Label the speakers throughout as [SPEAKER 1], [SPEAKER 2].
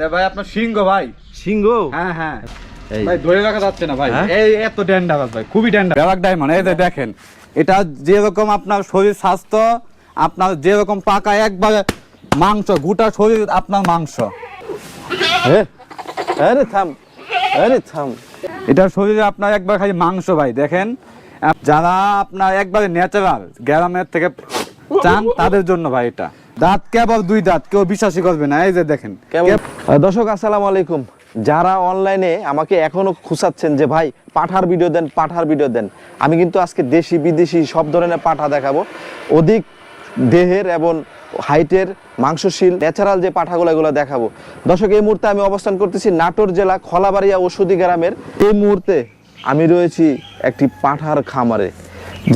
[SPEAKER 1] এটা ভাই আপনার সিংহ ভাই।
[SPEAKER 2] সিংহ?
[SPEAKER 1] হ্যাঁ হ্যাঁ। ভাই ধরে রাখা যাচ্ছে না ভাই।
[SPEAKER 2] হ্যাঁ?
[SPEAKER 1] এই এত ডেন্ডার ভাই খুবই ডেন্ডার ব্যারাক ডায়মন্ড এই যে দেখেন এটা যেরকম আপনার শরীর স্বাস্থ্য আপনার যেরকম পাকা একবারে মাংস গোটা শরীর আপনার মাংস।
[SPEAKER 2] হ্যাঁ আরে থাম আরে থাম।
[SPEAKER 1] এটা শরীরে আপনার একবার খালি মাংস ভাই দেখেন। যারা আপনার একবারে ন্যাচারাল গ্রামের থেকে চান তাদের জন্য ভাই এটা। দাঁত কেবল দুই দাঁত কেউ বিশ্বাসই করবে না। এই যে দেখেন।
[SPEAKER 2] দর্শক আসসালামু আলাইকুম। যারা অনলাইনে আমাকে এখনও খুঁচাচ্ছেন যে ভাই পাঠার ভিডিও দেন পাঠার ভিডিও দেন। আমি কিন্তু আজকে দেশি বিদেশি সব ধরনের পাঠা দেখাবো। অধিক দেহের এবং হাইটের মাংসশীল ন্যাচারাল যে পাঠাগুলো এগুলো দেখাবো। দর্শক এই মুহূর্তে আমি অবস্থান করতেছি নাটোর জেলা খলাবাড়িয়া ওষুধি গ্রামের। এই মুহূর্তে আমি রয়েছি একটি পাঠার খামারে।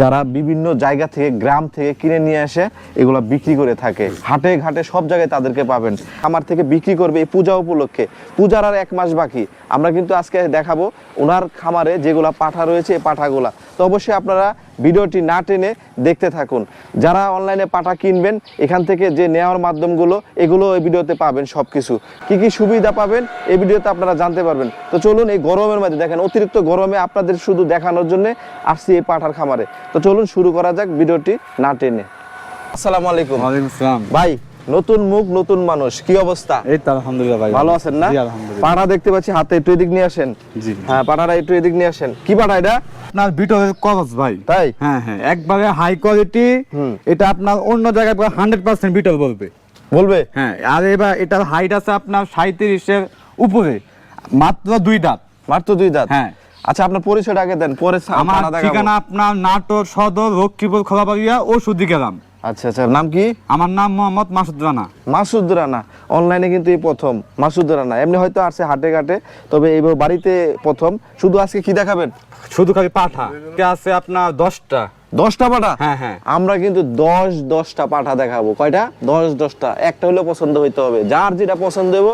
[SPEAKER 2] যারা বিভিন্ন জায়গা থেকে, গ্রাম থেকে কিনে নিয়ে আসে এগুলো বিক্রি করে থাকে। হাটে ঘাটে সব জায়গায় তাদেরকে পাবেন। আমার থেকে বিক্রি করবে এই পূজা উপলক্ষে। পূজার আর এক মাস বাকি। আমরা কিন্তু আজকে দেখাবো ওনার খামারে যেগুলো পাঠা রয়েছে, এই পাঠাগুলা। তো অবশ্যই আপনারা ভিডিওটি না টেনে দেখতে থাকুন। যারা অনলাইনে পাটা কিনবেন এখান থেকে যে নেওয়ার মাধ্যমগুলো এগুলো এই ভিডিওতে পাবেন সব কিছু কী কী সুবিধা পাবেন এই ভিডিওতে আপনারা জানতে পারবেন। তো চলুন এই গরমের মধ্যে দেখেন অতিরিক্ত গরমে আপনাদের শুধু দেখানোর জন্য আসছি এই পাঠার খামারে। তো চলুন শুরু করা যাক ভিডিওটি না টেনে। আসসালামু আলাইকুম।
[SPEAKER 1] আসসালাম।
[SPEAKER 2] ভাই নতুন মুখ নতুন মানুষ। কি অবস্থা?
[SPEAKER 1] এই তো আলহামদুলিল্লাহ ভাই
[SPEAKER 2] ভালো আছেন না? পাড়া দেখতে পাচ্ছি হাতে একটু এদিক নিয়ে আসেন।
[SPEAKER 1] জি।
[SPEAKER 2] হ্যাঁ পাড়াটা একটু এদিক নিয়ে আসেন। কি পাড়া এটা?
[SPEAKER 1] আপনার বিটলের কলস ভাই।
[SPEAKER 2] তাই?
[SPEAKER 1] হ্যাঁ হ্যাঁ একবারে হাই কোয়ালিটি এটা আপনার অন্য জায়গায় হান্ড্রেড পার্সেন্ট বিটল বলবে।
[SPEAKER 2] বলবে?
[SPEAKER 1] হ্যাঁ আর এবার এটার হাইট আছে আপনার সাঁত্রিশের উপরে। মাত্র দুই দাঁত।
[SPEAKER 2] মাত্র দুই দাঁত?
[SPEAKER 1] হ্যাঁ।
[SPEAKER 2] আচ্ছা আপনার পরিচয়টা আগে দেন পরে
[SPEAKER 1] আমার ঠিকানা আপনার নাটোর সদর লক্ষ্মীপুর খোলাবাড়িয়া ও সুদিগ্রাম।
[SPEAKER 2] আচ্ছা আচ্ছা। নাম কি?
[SPEAKER 1] আমার নাম মোহাম্মদ মাসুদ রানা।
[SPEAKER 2] মাসুদ রানা। অনলাইনে কিন্তু এই প্রথম। মাসুদ রানা। এমনি হয়তো আসছে হাটে ঘাটে তবে এইবার বাড়িতে প্রথম। শুধু আজকে কি দেখাবেন?
[SPEAKER 1] শুধু খালি পাঠা। আছে আপনার দশটা?
[SPEAKER 2] দশটা পাঠা
[SPEAKER 1] হ্যাঁ হ্যাঁ।
[SPEAKER 2] আমরা কিন্তু দশ দশটা পাঠা দেখাবো। কয়টা? দশ দশটা। একটা হলেও পছন্দ হইতে হবে। যার যেটা পছন্দ হইব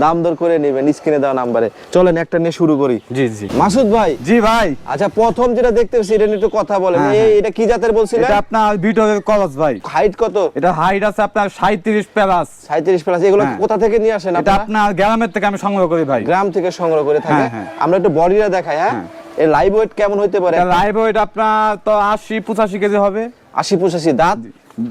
[SPEAKER 2] দাম দর করে নেবেন স্ক্রিনে দেওয়া নাম্বারে। চলেন একটা নিয়ে শুরু করি।
[SPEAKER 1] জি জি।
[SPEAKER 2] মাসুদ ভাই।
[SPEAKER 1] জি ভাই।
[SPEAKER 2] আচ্ছা প্রথম যেটা দেখতে পাচ্ছি এটা নিয়ে একটু কথা বলেন।
[SPEAKER 1] হ্যাঁ,
[SPEAKER 2] এই
[SPEAKER 1] হ্যাঁ।
[SPEAKER 2] এটা কি জাতের বলছিলেন?
[SPEAKER 1] এটা আপনার বিটলের কলস ভাই।
[SPEAKER 2] হাইট কত?
[SPEAKER 1] এটা হাইট আছে আপনার সাঁত্রিশ প্লাস
[SPEAKER 2] সাঁত্রিশ প্লাস এগুলো
[SPEAKER 1] হ্যাঁ।
[SPEAKER 2] কোথা থেকে নিয়ে আসেন
[SPEAKER 1] এটা
[SPEAKER 2] আপনার?
[SPEAKER 1] গ্রামের থেকে আমি সংগ্রহ করি ভাই।
[SPEAKER 2] গ্রাম থেকে সংগ্রহ করে থাকে। আমরা একটু বডিটা দেখাই হ্যাঁ। এই লাইভ ওয়েট কেমন হইতে পারে?
[SPEAKER 1] লাইভ ওয়েট আপনার তো আশি পঁচাশি কেজি হবে।
[SPEAKER 2] আশি পঁচাশি দাঁত?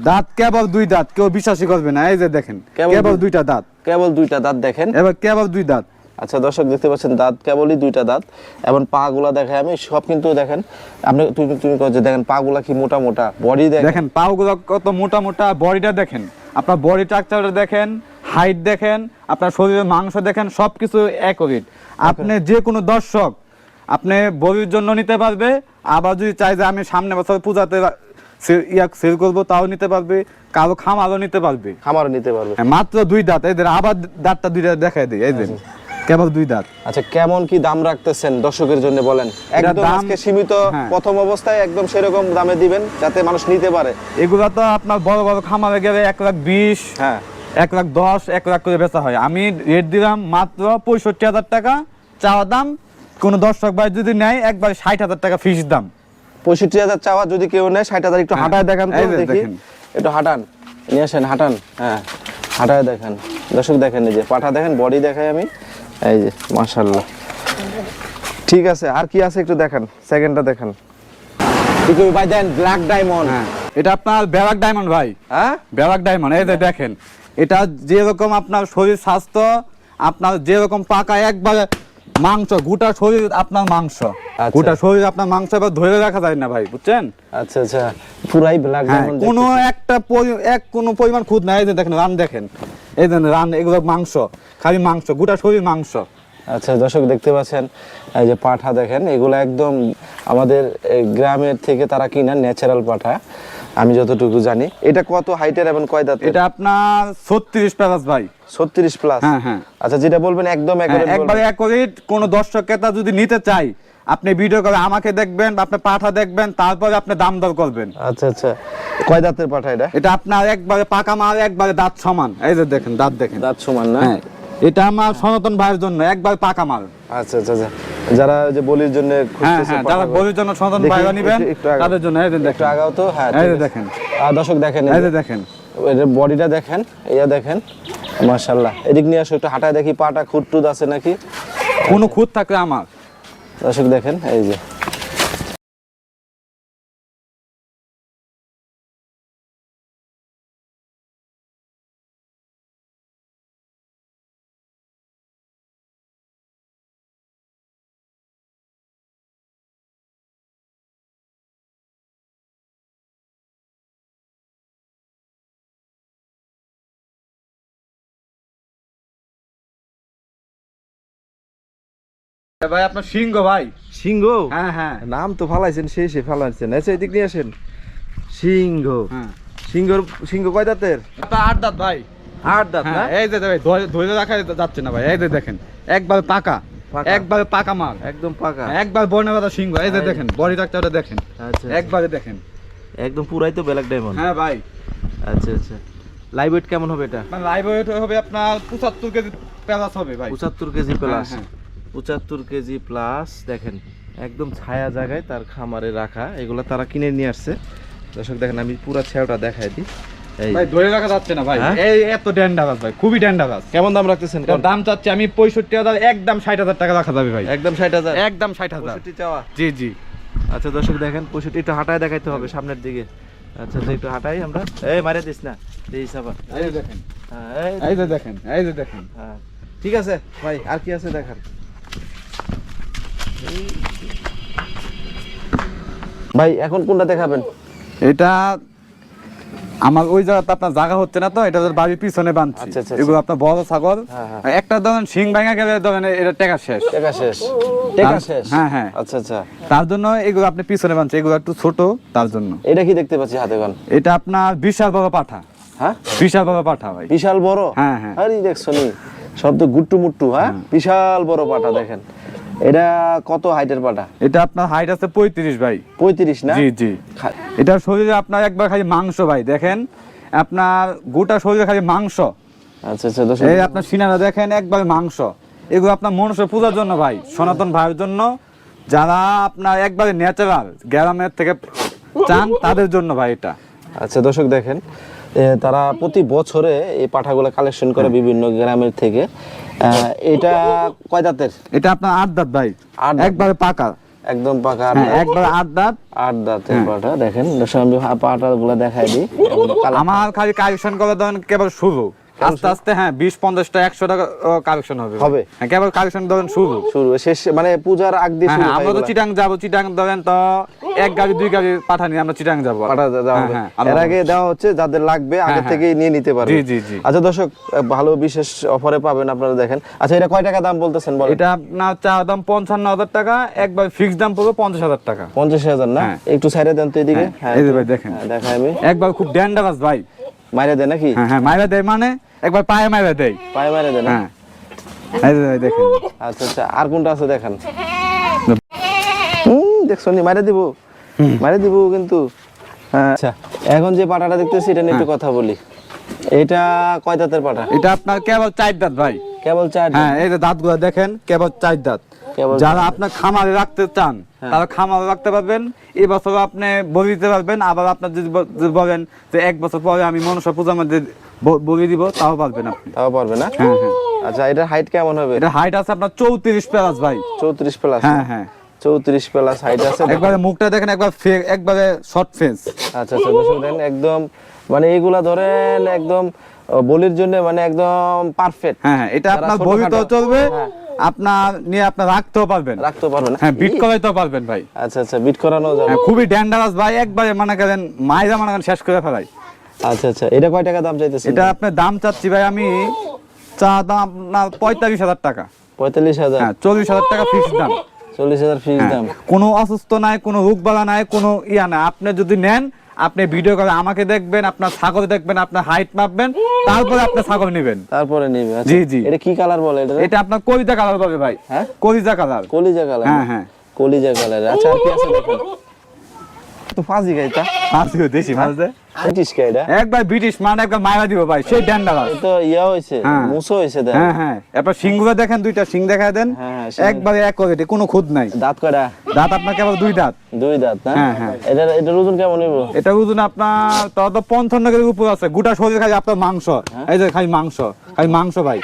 [SPEAKER 1] দাঁত কেবল দুই দাঁত কেউ বিশ্বাসই করবে না এই যে দেখেন
[SPEAKER 2] কেবল
[SPEAKER 1] দুইটা দাঁত।
[SPEAKER 2] কেবল দুইটা দাঁত দেখেন।
[SPEAKER 1] এবার কেবল দুই দাঁত।
[SPEAKER 2] আচ্ছা দর্শক দেখতে পাচ্ছেন দাঁত কেবলই দুইটা দাঁত। এবং পা গুলা দেখাই আমি সব কিন্তু দেখেন আপনি তুমি তুমি যে দেখেন পা গুলা কি মোটা মোটা বডি দেখেন।
[SPEAKER 1] দেখেন পাগুলো কত মোটা মোটা বডিটা দেখেন। আপনার বডি স্ট্রাকচারটা দেখেন হাইট দেখেন আপনার শরীরের মাংস দেখেন সবকিছু অ্যাকুরেট আপনি যে কোনো দর্শক আপনি বলির জন্য নিতে পারবে আবার যদি চাই যে আমি সামনে বছর পূজাতে ইয়া সেল করব তাও নিতে পারবে কারও খামারও নিতে পারবে।
[SPEAKER 2] খামারও নিতে পারবে।
[SPEAKER 1] হ্যাঁ, মাত্র দুই দাঁত এদের আবার দাঁতটা দুইটা দেখাই দিই এই দেন কেবল দুই দাঁত।
[SPEAKER 2] আচ্ছা কেমন কি দাম রাখতেছেন দর্শকের জন্য বলেন? একদম আজকে সীমিত
[SPEAKER 1] হ্যাঁ।
[SPEAKER 2] প্রথম অবস্থায় একদম সেরকম দামে দিবেন যাতে মানুষ নিতে পারে।
[SPEAKER 1] এগুলা তো আপনার বড় বড় খামারে গেলে এক লাখ বিশ
[SPEAKER 2] হ্যাঁ।
[SPEAKER 1] এক লাখ দশ এক লাখ করে বেচা হয়। আমি রেট দিলাম মাত্র পঁয়ষট্টি হাজার টাকা চাওয়া দাম কোনো দর্শক ভাই যদি নেয় একবার ষাট হাজার টাকা ফিস দাম।
[SPEAKER 2] পঁয়ষট্টি হাজার চাওয়া যদি কেউ নেয় ষাট হাজার একটু
[SPEAKER 1] হ্যাঁ।
[SPEAKER 2] হাঁটায় দেখান দেখি।
[SPEAKER 1] দেখেন।
[SPEAKER 2] একটু হাঁটান। নিয়ে আসেন হাঁটান। হ্যাঁ হাঁটায় দেখেন। দর্শক দেখেন এই যে পাঠা দেখেন বডি দেখাই আমি। এই যে মাশাল্লাহ ঠিক আছে আর কি আছে একটু দেখেন সেকেন্ডটা দেখেন। কি কবি ভাই দেন ব্ল্যাক ডায়মন্ড
[SPEAKER 1] হ্যাঁ। এটা আপনার ব্যারাক ডায়মন্ড ভাই।
[SPEAKER 2] হ্যাঁ?
[SPEAKER 1] ব্যারাক ডায়মন্ড এই যে দেখেন। এটা যেরকম আপনার শরীর স্বাস্থ্য আপনার যেরকম পাকা একবারে মাংস গোটা শরীর আপনার মাংস।
[SPEAKER 2] আচ্ছা।
[SPEAKER 1] গোটা শরীর আপনার মাংস এবার ধরে রাখা যায় না ভাই বুঝছেন?
[SPEAKER 2] আচ্ছা আচ্ছা। পুরাই ব্ল্যাক
[SPEAKER 1] কোনো একটা এক কোনো পরিমাণ খুদ নাই। এই যে দেখেন রান দেখেন। এই যে রান এগুলো মাংস খালি মাংস গোটা শরীর মাংস।
[SPEAKER 2] আচ্ছা দর্শক দেখতে পাচ্ছেন এই যে পাঠা দেখেন এগুলো একদম আমাদের গ্রামের থেকে তারা কিনা ন্যাচারাল পাঠা। আমি যতটুকু জানি। এটা কত হাইটের এবং কয় দাঁতের?
[SPEAKER 1] এটা আপনার ছত্রিশ প্লাস ভাই।
[SPEAKER 2] ছত্রিশ প্লাস
[SPEAKER 1] হ্যাঁ, হ্যাঁ।
[SPEAKER 2] আচ্ছা যেটা বলবেন একদম
[SPEAKER 1] হ্যাঁ, একবারে। এক কোন দর্শক ক্রেতা যদি নিতে চাই আপনি ভিডিও করে আমাকে দেখবেন আপনি পাঠা দেখবেন তারপরে আপনি দাম দর করবেন।
[SPEAKER 2] আচ্ছা আচ্ছা। কয় দাঁতের পাঠা এটা?
[SPEAKER 1] এটা আপনার একবারে পাকা মাল একবারে দাঁত সমান। এই যে দেখেন দাঁত দেখেন।
[SPEAKER 2] দাঁত সমান না?
[SPEAKER 1] হ্যাঁ। এটা আমার সনাতন ভাইয়ের জন্য একবার পাকা মাল।
[SPEAKER 2] আচ্ছা আচ্ছা আচ্ছা। যারা যে বলির জন্য
[SPEAKER 1] হ্যাঁ হ্যাঁ যারা বলির জন্য সনাতন ভাইরা নিবেন। তাদের জন্য এই
[SPEAKER 2] একটু আগাও তো হ্যাঁ
[SPEAKER 1] এই। দেখেন।
[SPEAKER 2] আহ, দর্শক দেখেন এই
[SPEAKER 1] দেখেন।
[SPEAKER 2] এর বডিটা দেখেন ইয়া দেখেন মাশাল্লাহ এদিক নিয়ে আসো একটু হাঁটায় দেখি পাটা খুঁত টুত আছে নাকি?
[SPEAKER 1] কোনো খুঁত থাকলে আমার।
[SPEAKER 2] দর্শক দেখেন এই যে।
[SPEAKER 1] ভাই আপনার সিংহ ভাই।
[SPEAKER 2] সিংহ?
[SPEAKER 1] হ্যাঁ হ্যাঁ।
[SPEAKER 2] নাম তো ফালাইছেন শেষে ফালাইছেন আচ্ছা এদিক নিয়ে আসেন। সিংহ।
[SPEAKER 1] হ্যাঁ।
[SPEAKER 2] সিংহর সিংহ কয় দাঁতের?
[SPEAKER 1] আট দাঁত ভাই।
[SPEAKER 2] আট দাঁত না?
[SPEAKER 1] এই যে ভাই ধরে- ধরে রাখা যাচ্ছে না ভাই। এই যে দেখেন একবার পাকা।
[SPEAKER 2] পাকা।
[SPEAKER 1] পাকা মাল।
[SPEAKER 2] একদম পাকা।
[SPEAKER 1] একবার বর্ণবাদা সিংহ। এই যে দেখেন বডি স্ট্রাকচারটা দেখেন।
[SPEAKER 2] আচ্ছা
[SPEAKER 1] একবারে দেখেন।
[SPEAKER 2] একদম পুরাই তো ব্ল্যাক ডায়মন্ড।
[SPEAKER 1] হ্যাঁ ভাই।
[SPEAKER 2] আচ্ছা আচ্ছা। লাইভ ওয়েট কেমন হবে এটা?
[SPEAKER 1] লাইভ ওয়েট হবে আপনার পঁচাত্তর কেজি প্যালাস হবে ভাই।
[SPEAKER 2] পঁচাত্তর কেজি প্লাস। পঁচাত্তর কেজি প্লাস দেখেন একদম ছায়া জায়গায় তার খামারে রাখা এগুলো তারা কিনে নিয়ে আসছে। দর্শক দেখেন আমি পুরো ছায়াটা দেখাই দিই।
[SPEAKER 1] ভাই ধরে রাখা যাচ্ছে না ভাই।
[SPEAKER 2] হ্যাঁ?
[SPEAKER 1] এই এত ভাই খুবই
[SPEAKER 2] কেমন দাম রাখতেছেন?
[SPEAKER 1] দাম চাচ্ছি আমি পঁয়ষট্টি হাজার একদম ষাট হাজার টাকা রাখা যাবে ভাই।
[SPEAKER 2] একদম ষাট হাজার?
[SPEAKER 1] একদম ষাট হাজার। জি জি।
[SPEAKER 2] আচ্ছা দর্শক দেখেন পঁয়ষট্টি একটু হাঁটায় দেখাইতে হবে সামনের দিকে। আচ্ছা একটু হাঁটাই আমরা। এই মারে দিস না। এই
[SPEAKER 1] দেখেন।
[SPEAKER 2] হ্যাঁ, এই
[SPEAKER 1] দেখেন। এই দেখেন।
[SPEAKER 2] হ্যাঁ। ঠিক আছে ভাই আর কি আছে দেখার? ভাই এখন কোনটা দেখাবেন?
[SPEAKER 1] এটা আমার ওই জায়গাতে আপনার জায়গা হচ্ছে না তো এটা বাড়ির পিছনে বাঁধছি।
[SPEAKER 2] আচ্ছা, আচ্ছা,
[SPEAKER 1] এগুলো আপনার বড় ছাগল।
[SPEAKER 2] হ্যাঁ, হ্যাঁ।
[SPEAKER 1] একটা ধরেন শিং ভাঙা গেলে ধরেন এটা টেকা শেষ।
[SPEAKER 2] টেকা শেষ। টেকা
[SPEAKER 1] তার-
[SPEAKER 2] শেষ?
[SPEAKER 1] হ্যাঁ, হ্যাঁ।
[SPEAKER 2] আচ্ছা আচ্ছা।
[SPEAKER 1] তার জন্য এগুলো আপনি পিছনে বাঁধছে এগুলো একটু ছোট তার জন্য।
[SPEAKER 2] এটা কি দেখতে পাচ্ছি হাতে গান
[SPEAKER 1] এটা আপনার বিশাল বড় পাঠা।
[SPEAKER 2] হ্যাঁ?
[SPEAKER 1] বিশাল বড় পাঠা ভাই।
[SPEAKER 2] বিশাল বড়?
[SPEAKER 1] হ্যাঁ, হ্যাঁ।
[SPEAKER 2] আরে দেখছ নি শব্দ গুট্টু মুট্টু হ্যাঁ। বিশাল বড় পাঠা দেখেন। এটা কত হাইটের পাটা?
[SPEAKER 1] এটা আপনার হাইট আছে পঁয়ত্রিশ ভাই।
[SPEAKER 2] পঁয়ত্রিশ না?
[SPEAKER 1] জি জি। এটা শরীরে আপনার একবার খালি মাংস ভাই দেখেন। আপনার গোটা শরীরে খালি মাংস।
[SPEAKER 2] আচ্ছা আচ্ছা
[SPEAKER 1] এই আপনার সিনারা দেখেন একবার মাংস। এগুলো আপনার মনুষ্য পূজার জন্য ভাই সনাতন ভাইয়ের জন্য। যারা আপনার একবারে ন্যাচারাল গ্রামের থেকে চান তাদের জন্য ভাই এটা।
[SPEAKER 2] আচ্ছা দর্শক দেখেন। তারা প্রতি বছরে এই পাঠাগুলো কালেকশন করে বিভিন্ন গ্রামের থেকে। এটা কয় দাঁতের?
[SPEAKER 1] এটা আপনার আট দাঁত ভাই। একবারে পাকা।
[SPEAKER 2] একদম পাকা
[SPEAKER 1] হ্যাঁ। একবারে আট দাঁত।
[SPEAKER 2] আট দাঁতের
[SPEAKER 1] হ্যাঁ।
[SPEAKER 2] পাঠা দেখেন পাটা গুলো দেখাই দিই।
[SPEAKER 1] আমার খালি কালেকশন করে দেন কেবল শুরু আস্তে আস্তে হ্যাঁ বিশ পঞ্চাশটা একশো টাকা কালেকশন হবে।
[SPEAKER 2] হবে?
[SPEAKER 1] হ্যাঁ কেবল কালেকশন ধরেন শুরু।
[SPEAKER 2] শুরু। শেষ মানে পূজার আগ দিয়ে
[SPEAKER 1] হ্যাঁ হ্যাঁ,
[SPEAKER 2] হয়
[SPEAKER 1] আমরা তো চিটাং যাব চিটাং ধরেন তো এক গাড়ি দুই গাড়ি পাঠানি আমরা চিটাং যাব। হ্যাঁ। হ্যাঁ,
[SPEAKER 2] এর আগে দেওয়া হচ্ছে যাদের লাগবে আগে
[SPEAKER 1] হ্যাঁ, হ্যাঁ।
[SPEAKER 2] নিয়ে নিতে পারবে।
[SPEAKER 1] জি, জি, জি।
[SPEAKER 2] আচ্ছা দর্শক ভালো বিশেষ অফারে পাবেন আপনারা দেখেন। আচ্ছা এটা কয় টাকা দাম বলতেছেন বলেন?
[SPEAKER 1] এটা আপনার চা দাম পঞ্চান্ন হাজার টাকা একবার ফিক্সড দাম পড়বে পঞ্চাশ হাজার টাকা।
[SPEAKER 2] পঞ্চাশ হাজার না?
[SPEAKER 1] হ্যাঁ।
[SPEAKER 2] একটু সাইডে দেন তো এদিকে।
[SPEAKER 1] হ্যাঁ, ভাই দেখেন।
[SPEAKER 2] হ্যাঁ, দেখাই আমি।
[SPEAKER 1] একবার খুব ড্যান্ডারাস ভাই।
[SPEAKER 2] মাইরে দেয় নাকি?
[SPEAKER 1] হ্যাঁ হ্যাঁ মাইরা দেয় মানে একবার পায়ে মাইরা দেয়।
[SPEAKER 2] পায়ে মাইরে দেয়
[SPEAKER 1] হ্যাঁ। দেখেন।
[SPEAKER 2] আচ্ছা আচ্ছা আর কোনটা আছে দেখেন? হুম দেখছ নি? মাইরে দিব। মাইরে দিব কিন্তু হ্যাঁ, আচ্ছা। এখন যে পাটাটা দেখতেছি এটা নিয়ে একটু কথা বলি। এটা কয় দাঁতের পাটা?
[SPEAKER 1] এটা আপনার কেবল চার দাঁত ভাই।
[SPEAKER 2] কেবল চার
[SPEAKER 1] হ্যাঁ এই যে দাঁতগুলো দেখেন কেবল চার দাঁত। যারা আপনার খামারে রাখতে চান তারা খামারে রাখতে পারবেন। এই বছর আপনি বলি দিতে পারবেন আবার আপনার যদি বলেন যে এক বছর পরে আমি মনসা পূজার মধ্যে বলি দিব তাও পারবেন আপনি।
[SPEAKER 2] তাও পারবে না?
[SPEAKER 1] হ্যাঁ হ্যাঁ।
[SPEAKER 2] আচ্ছা এটার হাইট কেমন হবে?
[SPEAKER 1] এটা হাইট আছে আপনার চৌত্রিশ প্লাস ভাই।
[SPEAKER 2] চৌত্রিশ প্লাস
[SPEAKER 1] হ্যাঁ হ্যাঁ।
[SPEAKER 2] চৌত্রিশ প্লাস হাইট আছে।
[SPEAKER 1] একবারে মুখটা দেখেন একবার একবারে শর্ট ফেন্স
[SPEAKER 2] আচ্ছা আচ্ছা দেখেন একদম মানে এইগুলা ধরেন একদম বলির জন্য মানে একদম পারফেক্ট
[SPEAKER 1] হ্যাঁ হ্যাঁ এটা আপনার বলিতেও চলবে
[SPEAKER 2] হ্যাঁ।
[SPEAKER 1] আপনার নিয়ে আপনার রাখতেও পারবেন।
[SPEAKER 2] রাখতে পারবে না?
[SPEAKER 1] হ্যাঁ বিট করাইতেও পারবেন ভাই।
[SPEAKER 2] আচ্ছা আচ্ছা বিট করানো যাবে।
[SPEAKER 1] হ্যাঁ খুবই ড্যান্ডারাস ভাই একবারে মনে করেন মাইরা মনে শেষ করে ফেলাই।
[SPEAKER 2] আচ্ছা আচ্ছা এটা কয় টাকা দাম চাইতেছেন?
[SPEAKER 1] এটা আপনার দাম চাচ্ছি ভাই আমি চা দাম আপনার পঁয়তাল্লিশ হাজার টাকা।
[SPEAKER 2] পঁয়তাল্লিশ হাজার।
[SPEAKER 1] হ্যাঁ চল্লিশ হাজার টাকা ফিক্স দাম।
[SPEAKER 2] চল্লিশ হাজার ফিক্স
[SPEAKER 1] হ্যাঁ,
[SPEAKER 2] দাম।
[SPEAKER 1] কোনো অসুস্থ নাই কোনো রোগ বালা নাই কোনো ইয়া নাই। আপনি যদি নেন আপনি ভিডিও করে আমাকে দেখবেন আপনার ছাগল দেখবেন আপনার হাইট মাপবেন তারপরে আপনি ছাগল নেবেন।
[SPEAKER 2] তারপরে নিবে আচ্ছা।
[SPEAKER 1] জি, জি।
[SPEAKER 2] এটা কি কালার বলে এটা?
[SPEAKER 1] এটা আপনার কলিজা কালার পাবে ভাই।
[SPEAKER 2] হ্যাঁ?
[SPEAKER 1] কলিজা কালার
[SPEAKER 2] কলিজা কালার
[SPEAKER 1] হ্যাঁ, হ্যাঁ।
[SPEAKER 2] কলিজা কালার আচ্ছা আর কি আছে দেখেন? তো ফাজি গাইতা
[SPEAKER 1] আজকে দেশি দে।
[SPEAKER 2] ব্রিটিশ কে এটা
[SPEAKER 1] একবার ব্রিটিশ মানে একবার মায়া দিব ভাই সেই
[SPEAKER 2] তো ইয়া
[SPEAKER 1] হ্যাঁ।
[SPEAKER 2] মুসো
[SPEAKER 1] হ্যাঁ হ্যাঁ। এরপর সিংগুলো দেখেন দুইটা সিং দেখা দেন। একবারে এক কোয়ালিটি কোনো খুদ নাই।
[SPEAKER 2] দাঁত কয়টা?
[SPEAKER 1] দাঁত আপনার কেবল দুই দাঁত?
[SPEAKER 2] দুই দাঁত না?
[SPEAKER 1] হ্যাঁ, হ্যাঁ।
[SPEAKER 2] এটা এটার ওজন কেমন নিব
[SPEAKER 1] এটা ওজন আপনার তো কেজির উপর আছে গোটা শরীর খালি আপনার মাংস।
[SPEAKER 2] খাই
[SPEAKER 1] এই যে খালি মাংস খালি মাংস ভাই।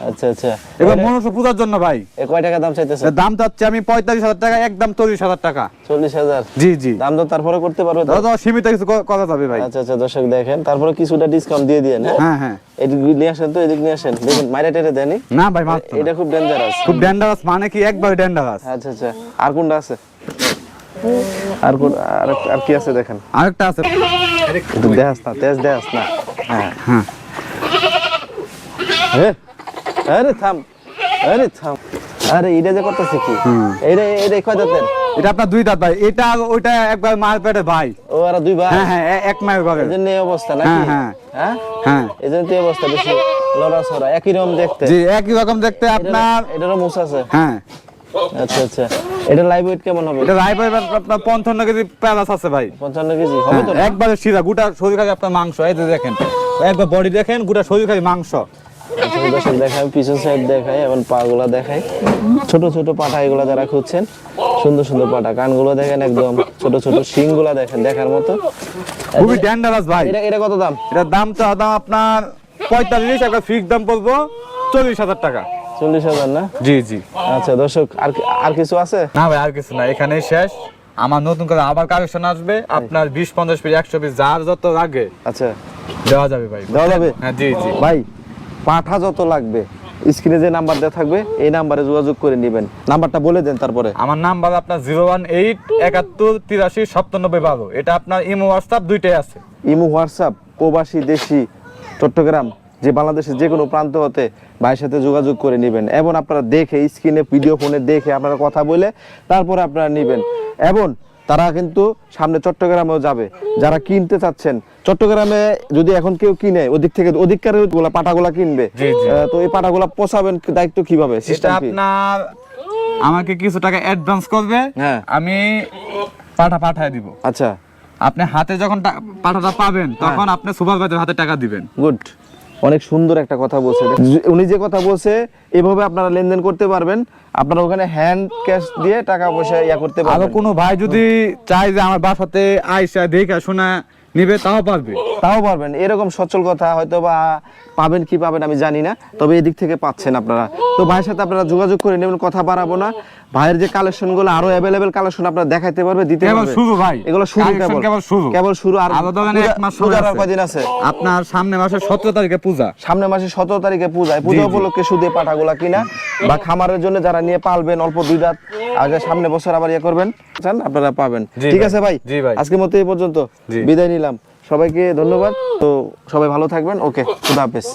[SPEAKER 2] আচ্ছা আচ্ছা।
[SPEAKER 1] এবার মনুষ্য পূজার জন্য ভাই।
[SPEAKER 2] এ কয় টাকা দাম চাইতেছে?
[SPEAKER 1] দাম চাচ্ছি আমি পঁয়তাল্লিশ হাজার টাকা একদম চল্লিশ হাজার টাকা।
[SPEAKER 2] চল্লিশ হাজার?
[SPEAKER 1] জি জি।
[SPEAKER 2] দাম তো তারপরে করতে পারবে
[SPEAKER 1] দাদা সীমিত কিছু ক- যাবে ভাই।
[SPEAKER 2] আচ্ছা আচ্ছা দর্শক দেখেন তারপরে কিছুটা ডিসকাউন্ট দিয়ে দিয়ে হ্যাঁ?
[SPEAKER 1] হ্যাঁ হ্যাঁ।
[SPEAKER 2] এদিক নিয়ে আসেন তো এদিক নিয়ে আসেন। দেখুন মাইরা টেরে দেনি
[SPEAKER 1] না ভাই মাত্র
[SPEAKER 2] এটা খুব ডেঞ্জারাস
[SPEAKER 1] খুব ড্যান্ডারাস মানে কি একবার ড্যান্ডারাস
[SPEAKER 2] আচ্ছা আচ্ছা। আর কোনটা আছে? আর কোন আর আর কি আছে দেখেন?
[SPEAKER 1] আরেকটা আছে।
[SPEAKER 2] দেখাস না তেজ দেখাস না। হ্যাঁ
[SPEAKER 1] হ্যাঁ।
[SPEAKER 2] আরে থাম। আরে থাম। আরে এটা যে করতেছে কি? কয় দাঁতের
[SPEAKER 1] এটা আপনার দুই দাঁত ভাই। এটা ওইটা একবার মায়ের পেটে ভাই।
[SPEAKER 2] ও আর দুই ভাই?
[SPEAKER 1] হ্যাঁ হ্যাঁ এক মায়ের ঘরে।
[SPEAKER 2] এই জন্য এই অবস্থা নাকি?
[SPEAKER 1] হ্যাঁ, হ্যাঁ।
[SPEAKER 2] হ্যাঁ?
[SPEAKER 1] হ্যাঁ।
[SPEAKER 2] তো অবস্থা বেশি লড়াছড়া একই রকম দেখতে।
[SPEAKER 1] জি একই রকম দেখতে আপনার
[SPEAKER 2] এটারও মুছ আছে?
[SPEAKER 1] হ্যাঁ।
[SPEAKER 2] আচ্ছা আচ্ছা। এটা লাইভ ওয়েট কেমন হবে?
[SPEAKER 1] এটা রাইবার আপনার পঞ্চান্ন কেজি প্যালাস আছে ভাই।
[SPEAKER 2] পঞ্চান্ন কেজি হবে
[SPEAKER 1] হ্যাঁ,
[SPEAKER 2] তো
[SPEAKER 1] একবারে সিধা গোটা শরীর খালি আপনার মাংস। এই দেখেন একবার বডি দেখেন গোটা শরীর খালি মাংস।
[SPEAKER 2] দর্শক দেখাই পিছন সাইড দেখাই এবং পা দেখাই ছোট ছোট পাটা এগুলা যারা খুঁজছেন সুন্দর সুন্দর পাটা। কানগুলো দেখেন একদম ছোট ছোট শিং দেখেন দেখার মতো।
[SPEAKER 1] খুবই ড্যান্ডারাস ভাই।
[SPEAKER 2] এটা এটা কত দাম?
[SPEAKER 1] এটার দাম তো দাম আপনার পঁয়তাল্লিশ একটা ফিক্স দাম পড়ব চল্লিশ হাজার টাকা।
[SPEAKER 2] চল্লিশ হাজার না?
[SPEAKER 1] জি জি।
[SPEAKER 2] আচ্ছা দর্শক আর আর কিছু আছে?
[SPEAKER 1] না ভাই আর কিছু না এখানেই শেষ। আমার নতুন করে আবার কালেকশন আসবে। আপনার বিশ পঞ্চাশ পিস একশো পিস যার যত লাগে
[SPEAKER 2] আচ্ছা।
[SPEAKER 1] দেওয়া যাবে ভাই।
[SPEAKER 2] দেওয়া যাবে?
[SPEAKER 1] হ্যাঁ জি জি।
[SPEAKER 2] ভাই পাঠা যত লাগবে স্ক্রিনে যে নাম্বার দেওয়া থাকবে এই নাম্বারে যোগাযোগ করে নেবেন। নাম্বারটা বলে দেন তারপরে।
[SPEAKER 1] আমার নাম্বার আপনার জিরো ওয়ান এইট একাত্তর তিরাশি সপ্তানব্বই বারো। এটা আপনার ইমো হোয়াটসঅ্যাপ দুইটাই আছে।
[SPEAKER 2] ইমো হোয়াটসঅ্যাপ প্রবাসী দেশি চট্টগ্রাম যে বাংলাদেশের যে কোনো প্রান্ত হতে ভাইয়ের সাথে যোগাযোগ করে নেবেন। এবং আপনারা দেখে স্ক্রিনে ভিডিও ফোনে দেখে আপনারা কথা বলে তারপরে আপনারা নেবেন। এবং তারা কিন্তু সামনে চট্টগ্রামেও যাবে। যারা কিনতে চাচ্ছেন চট্টগ্রামে যদি এখন কেউ কিনে ওদিক থেকে ওদিককারগুলা পাটাগুলা কিনবে তো এই পাটাগুলা পোষাবেন দায়িত্ব কীভাবে? সিস্টেম
[SPEAKER 1] আপনার আমাকে কিছু টাকা অ্যাডভান্স করবে
[SPEAKER 2] হ্যাঁ।
[SPEAKER 1] আমি পাঠা পাঠায় দিব।
[SPEAKER 2] আচ্ছা।
[SPEAKER 1] আপনি হাতে যখন টা- পাঠাটা পাবেন
[SPEAKER 2] হ্যাঁ।
[SPEAKER 1] তখন আপনি সুপারভাইজার হাতে টাকা দিবেন।
[SPEAKER 2] গুড অনেক সুন্দর একটা কথা বলছে। উনি যে কথা বলছে এভাবে আপনারা লেনদেন করতে পারবেন। আপনারা ওখানে হ্যান্ড ক্যাশ দিয়ে টাকা পয়সা ইয়া করতে
[SPEAKER 1] আরও
[SPEAKER 2] পারবেন।
[SPEAKER 1] কোনো ভাই যদি চায় যে আমার বাসাতে আইসা দেখে শোনা নিবে তাও পারবে।
[SPEAKER 2] তাও পারবেন। এরকম সচল কথা হয়তো বা পাবেন কি পাবেন আমি জানি না তবে এদিক থেকে পাচ্ছেন আপনারা। তো ভাইয়ের সাথে আপনারা যোগাযোগ করে নেবেন কথা বাড়াবো না। ভাইয়ের যে কালেকশনগুলো আরও অ্যাভেলেবেল কালেকশন আপনারা দেখাইতে পারবে দিতে
[SPEAKER 1] কেবল
[SPEAKER 2] পারবে।
[SPEAKER 1] শুরু ভাই।
[SPEAKER 2] এগুলো শুরু কেবল।
[SPEAKER 1] কেবল শুরু।
[SPEAKER 2] কেবল শুরু আর
[SPEAKER 1] এক মাস
[SPEAKER 2] পূজার আর কয়দিন আছে?
[SPEAKER 1] আপনার সামনে মাসের সতেরো তারিখে পূজা।
[SPEAKER 2] সামনে মাসে সতেরো তারিখে পূজায় পূজা উপলক্ষে শুধু এই পাঠাগুলা কিনা বা খামারের জন্য যারা নিয়ে পালবেন অল্প দুই রাত আগে সামনে বছর আবার ইয়ে করবেন চান আপনারা পাবেন। ঠিক আছে ভাই? আজকে মতো এই পর্যন্ত। বিদায় নিলাম। সবাইকে ধন্যবাদ। তো সবাই ভালো থাকবেন। ওকে খুদা হাফেজ।